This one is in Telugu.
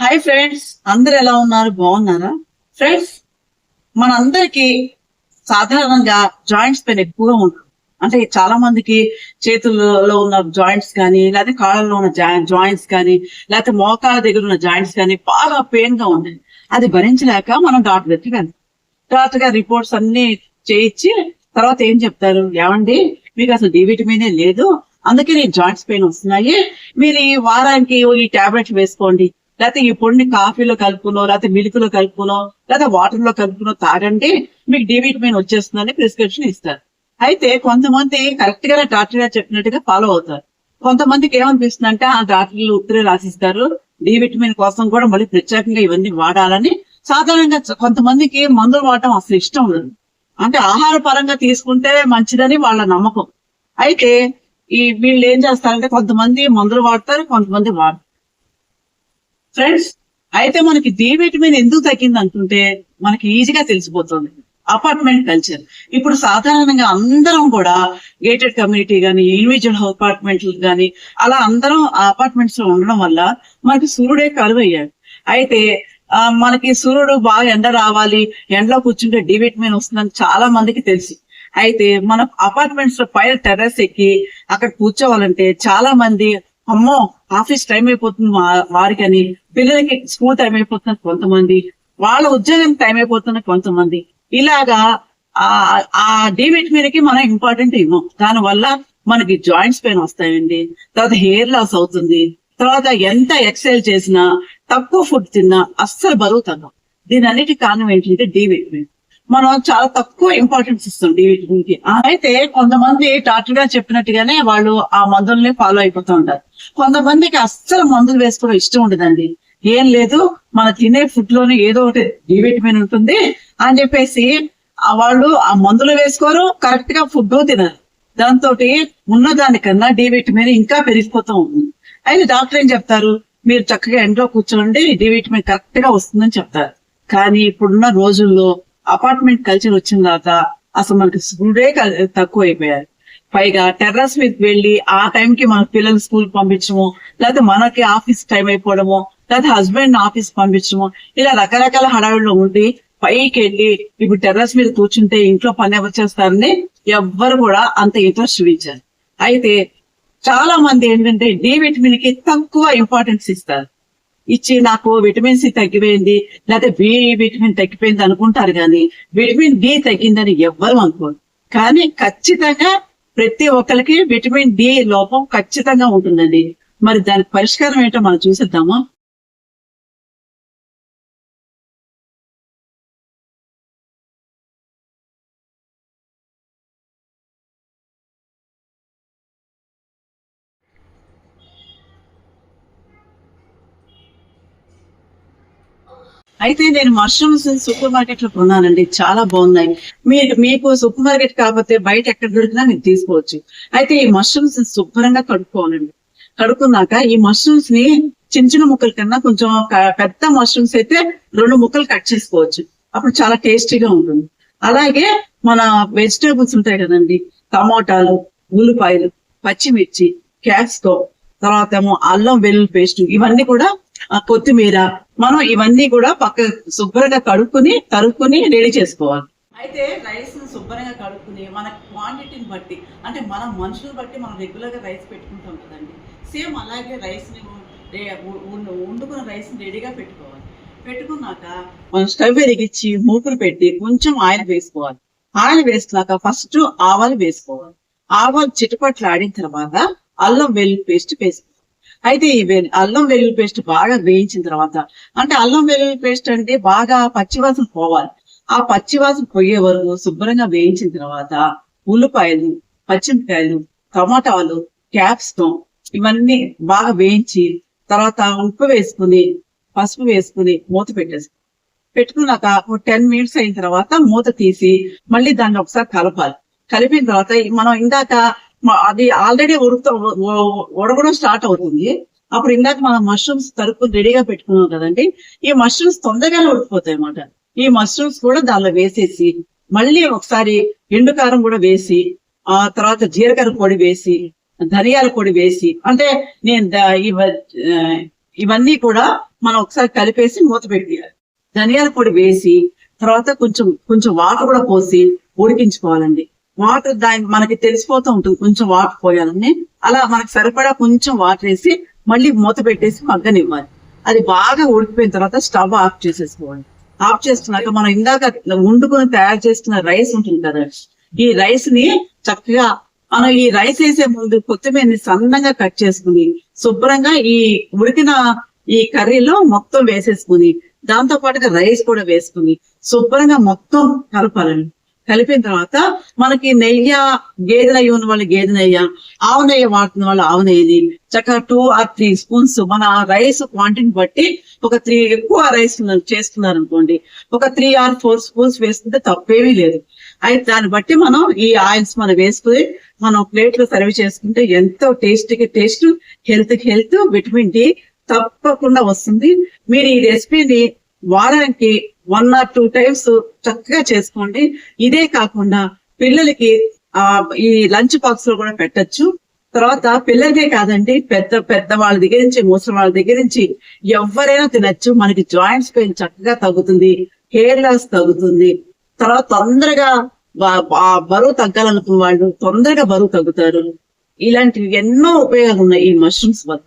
హాయ్ ఫ్రెండ్స్ అందరు ఎలా ఉన్నారు? బాగున్నారా? ఫ్రెండ్స్ మనందరికి సాధారణంగా జాయింట్స్ పెయిన్ ఎక్కువగా ఉంటుంది అంటే చాలా మందికి చేతుల్లో ఉన్న జాయింట్స్ కానీ లేకపోతే కాళ్ళలో ఉన్న జాయింట్స్ కానీ లేకపోతే మోకాల దగ్గర ఉన్న జాయింట్స్ కానీ బాగా పెయిన్గా ఉంది అది భరించలేక మనం డాక్టర్ దగ్గరికి వెళ్తాం. డాక్టర్ గారు రిపోర్ట్స్ అన్ని చేయించి తర్వాత ఏం చెప్తారు? ఏమండి? మీకు అసలు డి విటమినే లేదు. అందుకే నీ జాయింట్స్ పెయిన్ వస్తున్నాయి. మీరు ఈ వారానికి ఈ టాబ్లెట్స్ వేసుకోండి. లేకపోతే ఈ పొడిని కాఫీలో కలుపుకునో లేకపోతే మిల్క్లో కలుపుకునో లేకపోతే వాటర్లో కలుపుకునో తాగండి మీకు డి విటమిన్ వచ్చేస్తుందని ప్రిస్క్రిప్షన్ ఇస్తారు. అయితే కొంతమంది కరెక్ట్గా డాక్టర్ గారు చెప్పినట్టుగా ఫాలో అవుతారు. కొంతమందికి ఏమనిపిస్తుంది అంటే ఆ డాక్టర్లు ఉత్తరే రాసిస్తారు డి విటమిన్ కోసం కూడా మళ్ళీ ప్రత్యేకంగా ఇవన్నీ వాడాలని. సాధారణంగా కొంతమందికి మందులు వాడటం అసలు ఇష్టం ఉండదు. అంటే ఆహార పరంగా తీసుకుంటే మంచిదని వాళ్ళ నమ్మకం. అయితే ఈ వీళ్ళు ఏం చేస్తారంటే కొంతమంది మందులు వాడతారు కొంతమంది వాడతారు ఫ్రెండ్స్ అయితే మనకి డి విటమిన్ ఎందుకు తగ్గింది అంటుంటే మనకి ఈజీగా తెలిసిపోతుంది. అపార్ట్మెంట్ కల్చర్ ఇప్పుడు సాధారణంగా అందరం కూడా గేటెడ్ కమ్యూనిటీ కానీ ఇండివిజువల్ అపార్ట్మెంట్ కానీ అలా అందరం అపార్ట్మెంట్స్లో ఉండడం వల్ల మనకి సూర్యుడే కరువయ్యాడు. అయితే మనకి సూర్యుడు బాగా ఎండ రావాలి ఎండలో కూర్చుంటే డి విటమిన్ వస్తుందని చాలా మందికి తెలుసు. అయితే మన అపార్ట్మెంట్స్లో పైన టెర్రస్ ఎక్కి అక్కడ కూర్చోవాలంటే చాలా మంది అమ్మో ఆఫీస్ టైం అయిపోతుంది వారికని. పిల్లలకి స్కూల్ టైం అయిపోతుంది కొంతమంది. వాళ్ళ ఉద్యోగం టైం అయిపోతుంది కొంతమంది. ఇలాగా ఆ ఆ మీదకి కి మనం ఇంపార్టెంట్ ఇవ్వం. దాని వల్ల మనకి జాయింట్స్ పెయిన్ వస్తాయండి. తర్వాత హెయిర్ లాస్ అవుతుంది. తర్వాత ఎంత ఎక్సైజ్ చేసినా తక్కువ ఫుడ్ తిన్నా అస్సలు బరువు తగ్గం. దీని అన్నిటి కారణం ఏంటంటే డి విటమిన్ మనం చాలా తక్కువ ఇంపార్టెన్స్ ఇస్తాం డి కి అయితే కొంతమంది డాక్టర్ గారు చెప్పినట్టుగానే వాళ్ళు ఆ మందుల్ని ఫాలో అయిపోతూ ఉంటారు. కొంతమందికి అస్సలు మందులు వేసుకోవడం ఇష్టం ఉండదండి. ఏం లేదు మన తినే ఫుడ్లోనే ఏదో ఒకటి డి విటమిన్ ఉంటుంది అని చెప్పేసి వాళ్ళు ఆ మందులు వేసుకోరు కరెక్ట్గా ఫుడ్ తినరు. దాంతో ఉన్న దానికన్నా డి విటమిన్ ఇంకా పెరిగిపోతూ ఉంటుంది అయితే డాక్టర్ ఏం చెప్తారు? మీరు చక్కగా ఎండలో కూర్చోండి డి విటమిన్ కరెక్ట్గా వస్తుందని చెప్తారు. కానీ ఇప్పుడున్న రోజుల్లో అపార్ట్మెంట్ కల్చర్ వచ్చిన తర్వాత అసలు మనకి స్కూలే తక్కువ అయిపోయారు. పైగా టెర్రస్ మీద వెళ్ళి ఆ టైం కి మన పిల్లలు స్కూల్ పంపించము లేకపోతే మనకి ఆఫీస్ టైం అయిపోవడము లేకపోతే హస్బెండ్ ఆఫీస్ పంపించము ఇలా రకరకాల హడావిడిలో ఉండి పైకి వెళ్ళి ఇప్పుడు టెర్రస్ మీద కూర్చుంటే ఇంట్లో పని ఎవరు చేస్తారని ఎవ్వరు కూడా అంత ఇంట్రెస్ట్ చూపించారు. అయితే చాలా మంది ఏంటంటే డి విటమిన్కి తక్కువ ఇంపార్టెన్స్ ఇస్తారు. ఇచ్చి నాకు విటమిన్ సి తగ్గిపోయింది లేకపోతే బి విటమిన్ తగ్గిపోయింది అనుకుంటారు కానీ విటమిన్ డి తగ్గిందని ఎవ్వరు అనుకోరు. కానీ ఖచ్చితంగా ప్రతి ఒక్కరికి విటమిన్ డి లోపం ఖచ్చితంగా ఉంటుందండి. మరి దానికి పరిష్కారం ఏంటో మనం చూసేద్దామా? అయితే నేను మష్రూమ్స్ సూపర్ మార్కెట్లో కొన్నానండి. చాలా బాగున్నాయి. మీరు మీకు సూపర్ మార్కెట్ కాకపోతే బయట ఎక్కడ దొరికినా మీరు తీసుకోవచ్చు. అయితే ఈ మష్రూమ్స్ శుభ్రంగా కడుక్కోవాలండి. కడుక్కున్నాక ఈ మష్రూమ్స్ని చిన్న చిన్న ముక్కల కన్నా కొంచెం పెద్ద మష్రూమ్స్ అయితే రెండు ముక్కలు కట్ చేసుకోవచ్చు. అప్పుడు చాలా టేస్టీగా ఉంటుంది. అలాగే మన వెజిటేబుల్స్ ఉంటాయి కదండి. టమోటాలు ఉల్లిపాయలు పచ్చిమిర్చి క్యాప్సికో తర్వాత ఏమో అల్లం వెల్లుల్లి పేస్ట్ ఇవన్నీ కూడా కొత్తిమీర. మనం ఇవన్నీ కూడా పక్క శుభ్రంగా కడుక్కుని తరుక్కుని రెడీ చేసుకోవాలి. అయితే రైస్ శుభ్రంగా కడుక్కుని మన క్వాంటిటీని బట్టి అంటే మన మనుషులు బట్టి మనం రెగ్యులర్గా రైస్ పెట్టుకుంటాం కదండి. సేమ్ అలాగే రైస్ని వండుకున్న రైస్ని రెడీగా పెట్టుకోవాలి. పెట్టుకున్నాక మనం స్టవ్ వెలిగించి మూకులు పెట్టి కొంచెం ఆయిల్ వేసుకోవాలి. ఆయిల్ వేసుకున్నాక ఫస్ట్ ఆవాలు వేసుకోవాలి. ఆవాలు చిటపట్లు ఆడిన తర్వాత అల్లం వెల్లుల్లి పేస్ట్ వేసుకోవాలి. అయితే ఈ అల్లం వెల్లుల్లి పేస్ట్ బాగా వేయించిన తర్వాత అంటే అల్లం వెల్లుల్లి పేస్ట్ అంటే బాగా పచ్చివాసన పోవాలి. ఆ పచ్చివాసన పోయే వరకు శుభ్రంగా వేయించిన తర్వాత ఉల్లిపాయలు పచ్చిమిరకాయలు టమాటాలు క్యాప్సికం ఇవన్నీ బాగా వేయించి తర్వాత ఉప్పు వేసుకుని పసుపు వేసుకుని మూత పెట్టేసి పెట్టుకున్నాక ఒక టెన్ మినిట్స్ అయిన తర్వాత మూత తీసి మళ్ళీ దాన్ని ఒకసారి కలపాలి. కలిపిన తర్వాత మనం ఇందాక అది ఆల్రెడీ ఉడుకుతా ఉడకడం స్టార్ట్ అవుతుంది. అప్పుడు ఇందాక మనం మష్రూమ్స్ తరుపుని రెడీగా పెట్టుకున్నాం కదండి. ఈ మష్రూమ్స్ తొందరగానే ఉడికిపోతాయి అన్నమాట. ఈ మష్రూమ్స్ కూడా దానిలో వేసేసి మళ్ళీ ఒకసారి ఎండు కారం కూడా వేసి ఆ తర్వాత జీలకర్ర పొడి వేసి ధనియాల పొడి వేసి అంటే నేను ఇవన్నీ కూడా మనం ఒకసారి కలిపేసి మూత పెట్టేయాలి. ధనియాల పొడి వేసి తర్వాత కొంచెం కొంచెం వాటర్ కూడా పోసి ఉడికించుకోవాలండి. వాటర్ దాని మనకి తెలిసిపోతూ ఉంటుంది. కొంచెం వాటర్ పోయాలని. అలా మనకి సరిపడా కొంచెం వాటర్ వేసి మళ్ళీ మూత పెట్టేసి మగ్గనివ్వాలి. అది బాగా ఉడికిపోయిన తర్వాత స్టవ్ ఆఫ్ చేసేసుకోవాలి. ఆఫ్ చేసుకున్నాక మనం ఇందాక వండుకొని తయారు చేస్తున్న రైస్ ఉంటుంది కదా. ఈ రైస్ని చక్కగా మనం ఈ రైస్ వేసే ముందు కొత్తిమీరని సన్నగా కట్ చేసుకుని శుభ్రంగా ఈ ఉడికిన ఈ కర్రీలో మొత్తం వేసేసుకుని దాంతో పాటుగా రైస్ కూడా వేసుకుని శుభ్రంగా మొత్తం కలపాలండి కలిపిన తర్వాత మనకి నెయ్య గేదె నెయ్యి ఉన్న వాళ్ళు గేదె నెయ్య ఆవు నెయ్యి వాడుతున్న వాళ్ళు ఆవు నెయ్యిని చక్కగా టూ ఆర్ త్రీ స్పూన్స్ మన రైస్ క్వాంటిటీని బట్టి ఒక త్రీ ఎక్కువ రైస్ చేస్తున్నారు అనుకోండి ఒక త్రీ ఆర్ ఫోర్ స్పూన్స్ వేసుకుంటే తప్పేమీ లేదు. అయితే దాన్ని బట్టి మనం ఈ ఆయిల్స్ మనం వేసుకుని మనం ప్లేట్లో సర్వ్ చేసుకుంటే ఎంతో టేస్ట్కి టేస్ట్ హెల్త్కి హెల్త్ విటమిన్ డి తప్పకుండా వస్తుంది. మీరు ఈ రెసిపీని వారానికి వన్ ఆర్ టూ టైమ్స్ చక్కగా చేసుకోండి. ఇదే కాకుండా పిల్లలకి ఆ ఈ లంచ్ బాక్స్లో కూడా పెట్టొచ్చు. తర్వాత పిల్లలకే కాదండి పెద్ద పెద్ద వాళ్ళ దగ్గర నుంచి ముసలి వాళ్ళ దగ్గర నుంచి ఎవరైనా తినచ్చు. మనకి జాయింట్స్ పెయిన్ చక్కగా తగ్గుతుంది హెయిర్ లాస్ తగ్గుతుంది. తర్వాత తొందరగా బరువు తగ్గాలనుకున్న వాళ్ళు తొందరగా బరువు తగ్గుతారు. ఇలాంటివి ఎన్నో ఉపయోగాలు ఉన్నాయి ఈ మష్రూమ్స్ వల్ల.